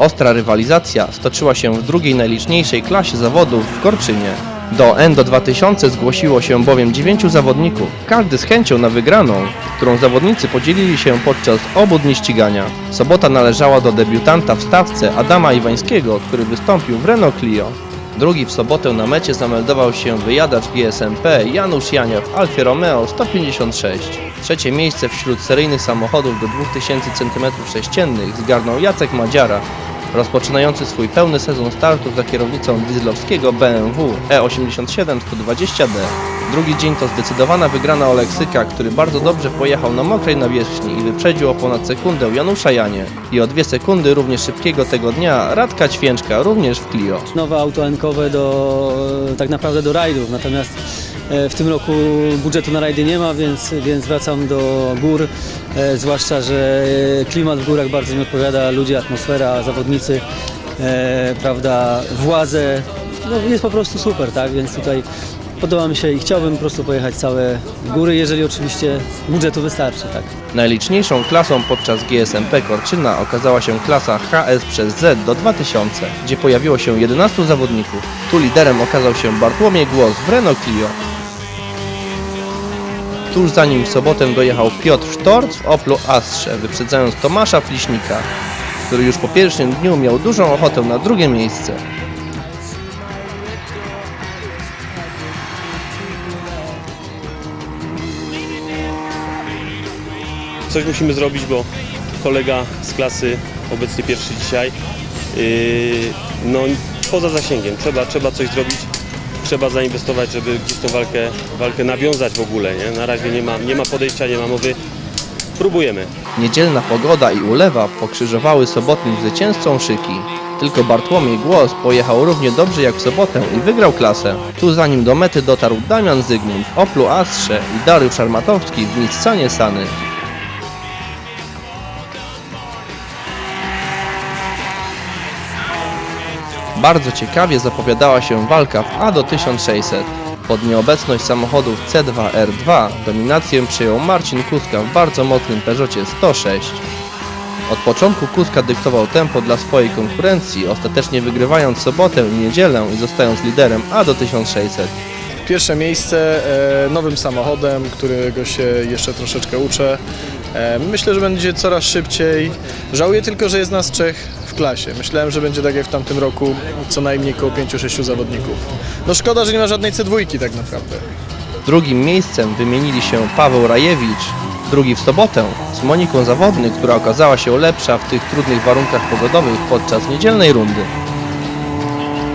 Ostra rywalizacja stoczyła się w drugiej najliczniejszej klasie zawodów w Korczynie. Do Endo 2000 zgłosiło się bowiem dziewięciu zawodników, każdy z chęcią na wygraną, którą zawodnicy podzielili się podczas obu dni ścigania. Sobota należała do debiutanta w stawce Adama Iwańskiego, który wystąpił w Renault Clio. Drugi w sobotę na mecie zameldował się wyjadacz GSMP Janusz Jania w Alfie Romeo 156. Trzecie miejsce wśród seryjnych samochodów do 2000 cm3 zgarnął Jacek Madziara, rozpoczynający swój pełny sezon startów za kierownicą dieslowskiego BMW E87 120D. Drugi dzień to zdecydowana wygrana Oleksyka, który bardzo dobrze pojechał na mokrej nawierzchni i wyprzedził o ponad sekundę Janusza Janie. I o dwie sekundy również szybkiego tego dnia Radka Ćwięczka, również w Clio. nowe auto enkowe do, tak naprawdę do rajdów, natomiast w tym roku budżetu na rajdy nie ma, więc, więc wracam do gór, e, zwłaszcza, że klimat w górach bardzo mi odpowiada, ludzie, atmosfera, zawodnicy, e, prawda, władze, no jest po prostu super, tak, więc tutaj podoba mi się i chciałbym po prostu pojechać całe góry, jeżeli oczywiście budżetu wystarczy, tak. Najliczniejszą klasą podczas GSMP Korczyna okazała się klasa HS przez Z do 2000, gdzie pojawiło się 11 zawodników. Tu liderem okazał się Bartłomiej Głos w Renault Clio. Tuż za nim w sobotę dojechał Piotr Sztorc w Oplu Astrze, wyprzedzając Tomasza Fliśnika, który już po pierwszym dniu miał dużą ochotę na drugie miejsce. Coś musimy zrobić, bo kolega z klasy, obecnie pierwszy dzisiaj, yy, no poza zasięgiem. Trzeba, trzeba coś zrobić, trzeba zainwestować, żeby gdzieś tą walkę, walkę nawiązać w ogóle. Nie? Na razie nie ma, nie ma podejścia, nie ma mowy. Próbujemy. Niedzielna pogoda i ulewa pokrzyżowały sobotnim zwycięzcom szyki. Tylko Bartłomiej Głos pojechał równie dobrze jak w sobotę i wygrał klasę. Tu za nim do mety dotarł Damian Zygmunt w Oplu Astrze i Dariusz Armatowski w Nissanie Sany. Bardzo ciekawie zapowiadała się walka w ADO 1600. Pod nieobecność samochodów C2R2 dominację przejął Marcin Kuska w bardzo mocnym Peugeotie 106. Od początku Kuska dyktował tempo dla swojej konkurencji, ostatecznie wygrywając sobotę i niedzielę i zostając liderem ADO 1600. Pierwsze miejsce e, nowym samochodem, którego się jeszcze troszeczkę uczę. E, myślę, że będzie coraz szybciej. Żałuję tylko, że jest nas trzech w klasie. Myślałem, że będzie tak jak w tamtym roku, co najmniej około 5-6 zawodników. No szkoda, że nie ma żadnej C2 tak naprawdę. Drugim miejscem wymienili się Paweł Rajewicz, drugi w sobotę z Moniką Zawodny, która okazała się lepsza w tych trudnych warunkach pogodowych podczas niedzielnej rundy.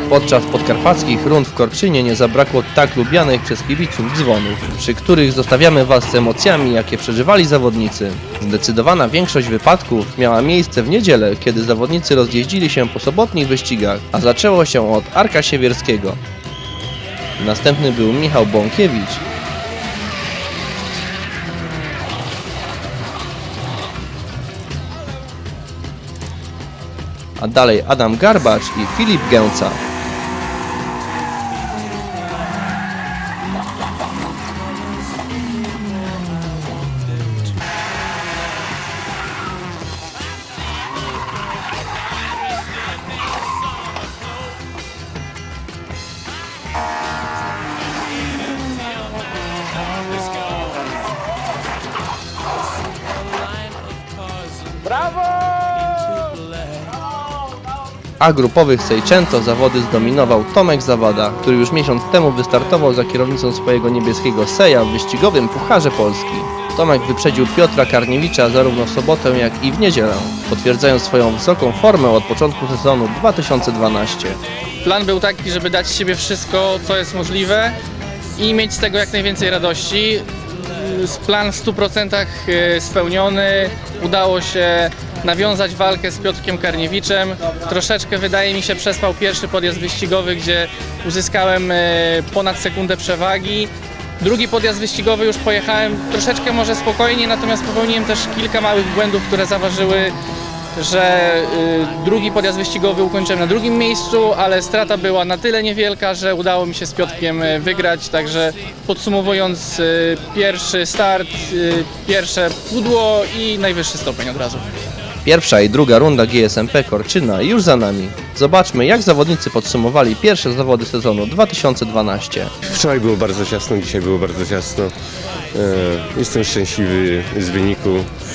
Podczas podkarpackich rund w Korczynie nie zabrakło tak lubianych przez kibiców dzwonów, przy których zostawiamy Was z emocjami, jakie przeżywali zawodnicy. Zdecydowana większość wypadków miała miejsce w niedzielę, kiedy zawodnicy rozjeździli się po sobotnich wyścigach, a zaczęło się od Arka Siewierskiego. Następny był Michał Bąkiewicz, a dalej Adam Garbacz i Filip Gęca. A grupowych Seicento zawody zdominował Tomek Zawada, który już miesiąc temu wystartował za kierownicą swojego niebieskiego Seja w wyścigowym Pucharze Polski. Tomek wyprzedził Piotra Karniewicza zarówno w sobotę jak i w niedzielę, potwierdzając swoją wysoką formę od początku sezonu 2012. Plan był taki, żeby dać z siebie wszystko, co jest możliwe i mieć z tego jak najwięcej radości. Plan w 100% spełniony. Udało się nawiązać walkę z Piotrkiem Karniewiczem. Troszeczkę, wydaje mi się, przespał pierwszy podjazd wyścigowy, gdzie uzyskałem e, ponad sekundę przewagi. Drugi podjazd wyścigowy już pojechałem troszeczkę może spokojnie, natomiast popełniłem też kilka małych błędów, które zaważyły że y, drugi podjazd wyścigowy ukończyłem na drugim miejscu, ale strata była na tyle niewielka, że udało mi się z Piotrkiem y, wygrać. Także podsumowując, y, pierwszy start, pierwsze pudło i najwyższy stopień od razu. Pierwsza i druga runda GSMP Korczyna już za nami. Zobaczmy jak zawodnicy podsumowali pierwsze zawody sezonu 2012. Wczoraj było bardzo ciasno, dzisiaj było bardzo ciasno. E, Jestem szczęśliwy z wyniku.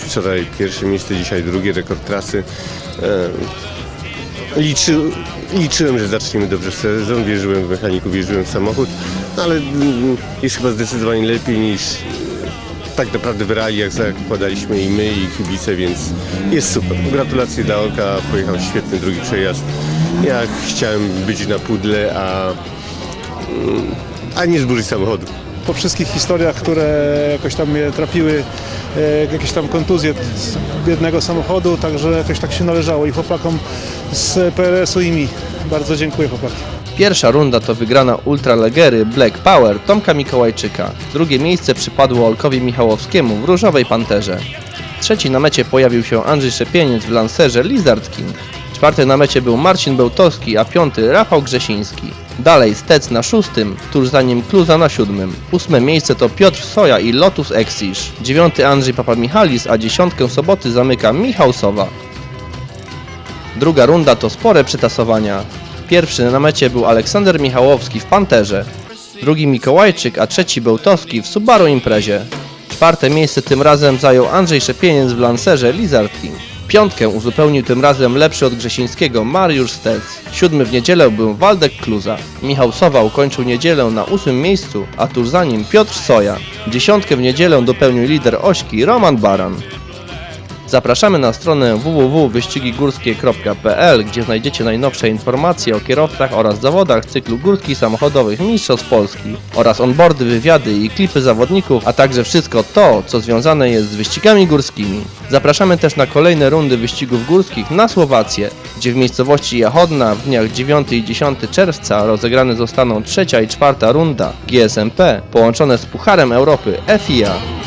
Wczoraj pierwsze miejsce, dzisiaj drugie, rekord trasy. E, Liczy, liczyłem, że zaczniemy dobrze sezon, wierzyłem w mechaników, wierzyłem w samochód, no ale mm, jest chyba zdecydowanie lepiej niż tak naprawdę w realiach zakładaliśmy i my i kibice, więc jest super. Gratulacje dla Olka, pojechał świetny drugi przejazd. Ja chciałem być na pudle, a a nie zburzyć samochodu. po wszystkich historiach, które jakoś tam mnie trapiły, e, jakieś tam kontuzje z biednego samochodu, także jakoś tak się należało i chłopakom z PRS-u i mi. Bardzo dziękuję chłopaki. Pierwsza runda to wygrana ultralegery Black Power Tomka Mikołajczyka. Drugie miejsce przypadło Olkowi Michałowskiemu w Różowej Panterze. Trzeci na mecie pojawił się Andrzej Szepieniec w Lancerze Lizard King. Czwarty na mecie był Marcin Bełtowski, a piąty Rafał Grzesiński. Dalej Stec na szóstym, tuż za nim Kluza na siódmym. Ósme miejsce to Piotr Soja i Lotus Exish. Dziewiąty Andrzej Papa Michalis, a dziesiątkę soboty zamyka Michał Sowa. Druga runda to spore przytasowania. Pierwszy na mecie był Aleksander Michałowski w Panterze, drugi Mikołajczyk, a trzeci Bełtowski w Subaru Imprezie. Czwarte miejsce tym razem zajął Andrzej Szepieniec w Lancerze Lizard King. Piątkę uzupełnił tym razem lepszy od Grzesińskiego Mariusz Stec. Siódmy w niedzielę był Waldek Kluza. Michał Sowa ukończył niedzielę na ósmym miejscu, a tuż za nim Piotr Soja. Dziesiątkę w niedzielę dopełnił lider Ośki Roman Baran. Zapraszamy na stronę www.wyścigigórskie.pl, gdzie znajdziecie najnowsze informacje o kierowcach oraz zawodach cyklu górskich samochodowych Mistrzostw Polski oraz onboardy, wywiady i klipy zawodników, a także wszystko to, co związane jest z wyścigami górskimi. Zapraszamy też na kolejne rundy wyścigów górskich na Słowację, gdzie w miejscowości Jachodna w dniach 9 i 10 czerwca rozegrane zostaną trzecia i czwarta runda GSMP połączone z Pucharem Europy FIA.